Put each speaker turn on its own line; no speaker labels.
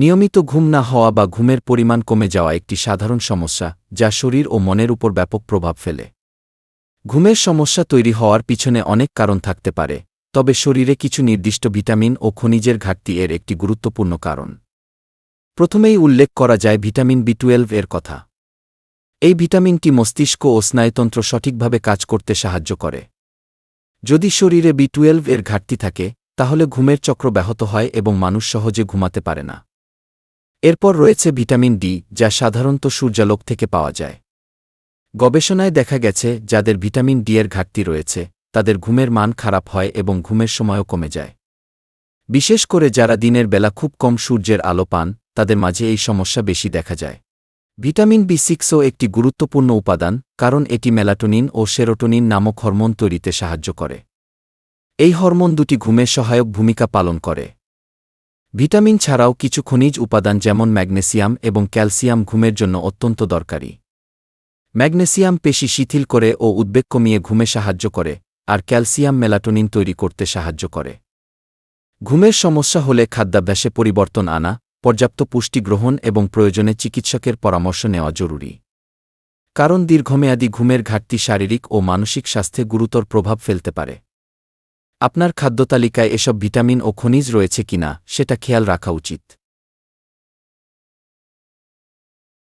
নিয়মিত ঘুম না হওয়া বা ঘুমের পরিমাণ কমে যাওয়া একটি সাধারণ সমস্যা, যা শরীর ও মনের উপর ব্যাপক প্রভাব ফেলে। ঘুমের সমস্যা তৈরি হওয়ার পিছনে অনেক কারণ থাকতে পারে, তবে শরীরে কিছু নির্দিষ্ট ভিটামিন ও খনিজের ঘাটতি এর একটি গুরুত্বপূর্ণ কারণ। প্রথমেই উল্লেখ করা যায় ভিটামিন বি টুয়েলভ এর কথা। এই ভিটামিনটি মস্তিষ্ক ও স্নায়ুতন্ত্র সঠিকভাবে কাজ করতে সাহায্য করে। যদি শরীরে বি টুয়েলভ এর ঘাটতি থাকে, তাহলে ঘুমের চক্র ব্যাহত হয় এবং মানুষ সহজে ঘুমাতে পারে না। এরপর রয়েছে ভিটামিন ডি, যা সাধারণত সূর্যালোক থেকে পাওয়া যায়। গবেষণায় দেখা গেছে, যাদের ভিটামিন ডি এর ঘাটতি রয়েছে, তাদের ঘুমের মান খারাপ হয় এবং ঘুমের সময়ও কমে যায়। বিশেষ করে যারা দিনের বেলা খুব কম সূর্যের আলো পান, তাদের মাঝে এই সমস্যা বেশি দেখা যায়। ভিটামিন বি সিক্সও একটি গুরুত্বপূর্ণ উপাদান, কারণ এটি মেলাটোনিন ও সেরোটোনিন নামক হরমোন তৈরিতে সাহায্য করে। এই হরমোন দুটি ঘুমের সহায়ক ভূমিকা পালন করে। ভিটামিন ছাড়াও কিছু খনিজ উপাদান যেমন ম্যাগনেসিয়াম এবং ক্যালসিয়াম ঘুমের জন্য অত্যন্ত দরকারি। ম্যাগনেসিয়াম পেশি শিথিল করে ও উদ্বেগ কমিয়ে ঘুমে সাহায্য করে, আর ক্যালসিয়াম মেলাটোনিন তৈরি করতে সাহায্য করে। ঘুমের সমস্যা হলে খাদ্যাভ্যাসে পরিবর্তন আনা, পর্যাপ্ত পুষ্টি গ্রহণ এবং প্রয়োজনে চিকিৎসকের পরামর্শ নেওয়া জরুরি। কারণ দীর্ঘমেয়াদী ঘুমের ঘাটতি শারীরিক ও মানসিক স্বাস্থ্যে গুরুতর প্রভাব ফেলতে পারে। আপনার খাদ্যতালিকায় এসব ভিটামিন ও খনিজ রয়েছে কিনা সেটা খেয়াল রাখা উচিত।